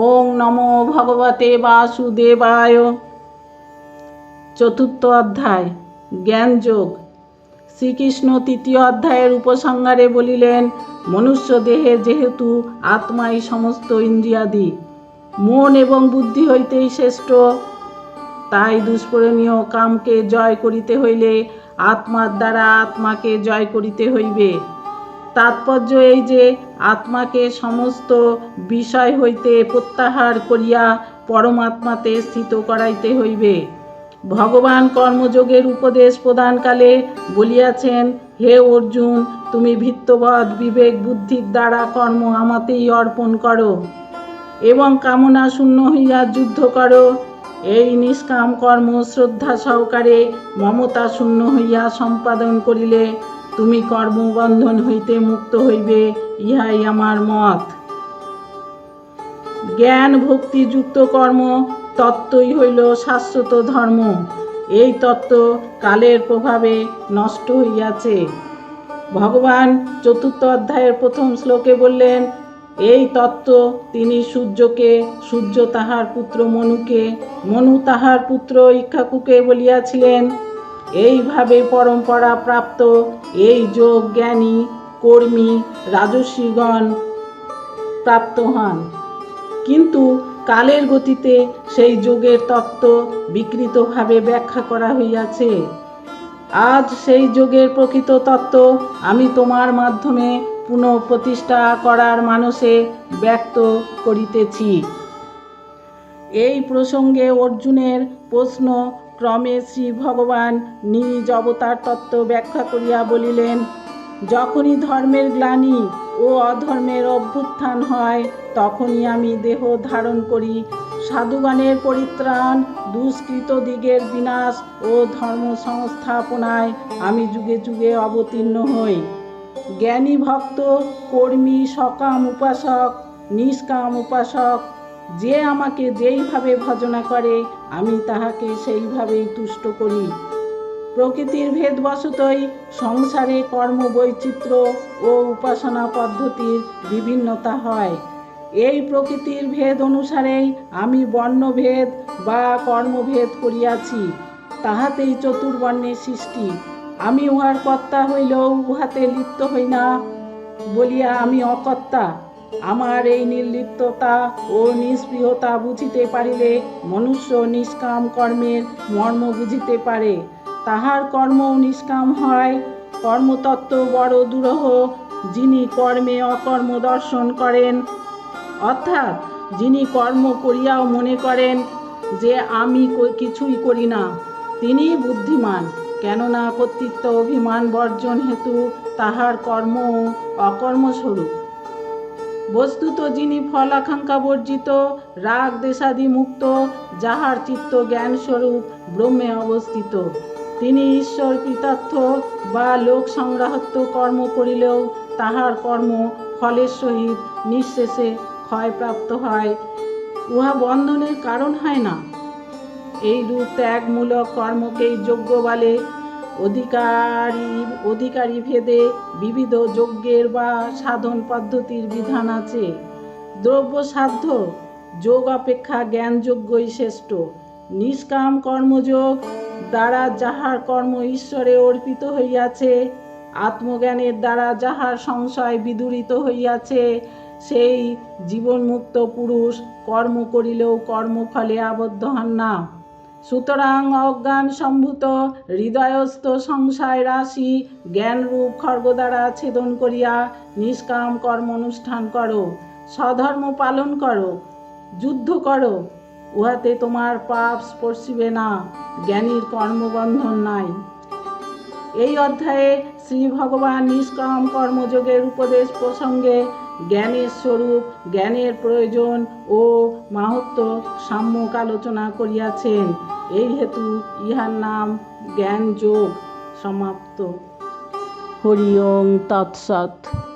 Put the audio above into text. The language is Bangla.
ওং নমো ভগবতে বাসুদেবায়। চতুর্থ অধ্যায়, জ্ঞানযোগ। শ্রীকৃষ্ণ তৃতীয় অধ্যায়ের উপসংহারে বলিলেন, মনুষ্য দেহে যেহেতু আত্মাই সমস্ত ইন্দ্রিয়াদি, মন এবং বুদ্ধি হইতেই শ্রেষ্ঠ, তাই দুষ্পূরণীয় কামকে জয় করিতে হইলে আত্মার দ্বারা আত্মাকে জয় করিতে হইবে। তাৎপর্য এই যে আত্মাকে সমস্ত বিষয় হইতে প্রত্যাহার করিয়া পরমাত্মাতে স্থিত করাইতে হইবে। ভগবান কর্মযোগের উপদেশ প্রদানকালে বলিয়াছেন, হে অর্জুন, তুমি ভিত্তবধ বিবেক বুদ্ধির দ্বারা কর্ম আমাতেই অর্পণ করো এবং কামনা শূন্য হইয়া যুদ্ধ করো। এই নিষ্কাম কর্ম শ্রদ্ধা সহকারে মমতা শূন্য হইয়া সম্পাদন করিলে তুমি কর্মবন্ধন হইতে মুক্ত হইবে, ইহাই আমার মত। জ্ঞান ভক্তিযুক্ত কর্ম, তত্ত্বই হইল শাশ্বত ধর্ম। এই তত্ত্ব কালের প্রভাবে নষ্ট হইয়াছে। ভগবান চতুর্থ অধ্যায়ের প্রথম শ্লোকে বললেন, এই তত্ত্ব তিনি সূর্যকে, সূর্য তাহার পুত্র মনুকে, মনু তাহার পুত্র ইক্ষাকুকে বলিয়াছিলেন এইভাবে পরম্পরা প্রাপ্ত এই যোগ জ্ঞানী কর্মী রাজস্বীগণ প্রাপ্ত হন। কিন্তু কালের গতিতে সেই যোগের তত্ত্ব বিকৃতভাবে ব্যাখ্যা করা হইয়াছে। আজ সেই যোগের প্রকৃত তত্ত্ব আমি তোমার মাধ্যমে পুনঃপ্রতিষ্ঠা করার মানসে ব্যক্ত করিতেছি। এই প্রসঙ্গে অর্জুনের প্রশ্ন ক্রমে শ্রী ভগবান নিজ অবতার তত্ত্ব ব্যাখ্যা করিয়া বলিলেন, যখনই ধর্মের গ্লানি ও অধর্মের অভ্যুত্থান হয়, তখনই আমি দেহ ধারণ করি। সাধুগণের পরিত্রাণ, দুষ্কৃত দিগের বিনাশ ও ধর্ম সংস্থাপনায় আমি যুগে যুগে অবতীর্ণ হই। জ্ঞানী ভক্ত, কর্মী, সকাম উপাসক, নিষ্কাম উপাসক যে আমাকে যেইভাবে ভজনা করে, আমি তাহাকে সেইভাবেই তুষ্ট করি। প্রকৃতির ভেদবশতই সংসারে কর্ম বৈচিত্র্য ও উপাসনা পদ্ধতির বিভিন্নতা হয়। এই প্রকৃতির ভেদ অনুসারেই আমি বর্ণভেদ বা কর্মভেদ করিয়াছি, তাহাতেই চতুর্বর্ণের সৃষ্টি। আমি উহার কর্তা হইলেও উহাতে লিপ্ত হই না বলিয়া আমি অকর্তা। আমার এই নির্লিপ্ততা ও নিষ্পৃহতা বুঝিতে পারিলে মনুষ্য নিষ্কাম কর্মের মর্ম বুঝিতে পারে। তাহার কর্ম নিষ্কাম হয়, কর্মতত্ত্ব বড় দুরহ, যিনি কর্মে অকর্ম দর্শন করেন। অর্থাৎ যিনি কর্ম করিয়াও মনে করেন যে আমি কিছুই করি না, তিনি বুদ্ধিমান। কেননা কর্তৃত্ব অভিমান বর্জন হেতু তাহার কর্ম অকর্মস্বরূপ। বস্তুত যিনি ফল আকাঙ্ক্ষা বর্জিত, রাগ দেশাদি মুক্ত, যাহার চিত্ত জ্ঞান স্বরূপ ব্রহ্মে অবস্থিত। তিনি ঈশ্বর কৃতার্থ বা লোক সংগ্রাহত্ব কর্ম করিলেও তাহার কর্ম ফলের সহিত নিঃশেষে ক্ষয়প্রাপ্ত হয়। উহা বন্ধনের কারণ হয় না। এই রূপ ত্যাগমূলক কর্মকেই যোগ্য বলে অধিকারী অধিকারী ভেদে বিবিধ যজ্ঞের বা সাধন পদ্ধতির বিধান আছে। দ্রব্য সাধ্য যোগ অপেক্ষা জ্ঞানযোগ্যই শ্রেষ্ঠ। নিষ্কাম কর্মযোগ দ্বারা যাহার কর্ম ঈশ্বরে অর্পিত হইয়াছে, আত্মজ্ঞানের দ্বারা যাহার সংশয় বিদূরিত হইয়াছে, সেই জীবনমুক্ত পুরুষ কর্ম করিলেও কর্মফলে আবদ্ধ হন না। সুতরাং অজ্ঞান সম্ভূত, হৃদয়স্থ সংশয় রাশি, জ্ঞানরূপ খর্গ দ্বারা ছেদন করিয়া নিষ্কাম কর্ম অনুষ্ঠান করো, স্বধর্ম পালন করো, যুদ্ধ করো। উহাতে তোমার পাপ স্পর্শিবে না, জ্ঞানীর কর্মবন্ধন নাই। এই অধ্যায়ে শ্রী ভগবান নিষ্কাম কর্মযোগের উপদেশ প্রসঙ্গে জ্ঞানের স্বরূপ, জ্ঞানের প্রয়োজন ও মাহাত্ম সাম্যক আলোচনা করিয়াছেন। এই হেতু ইহার নাম জ্ঞান যোগ সমাপ্ত। হরি ওং তৎসৎ।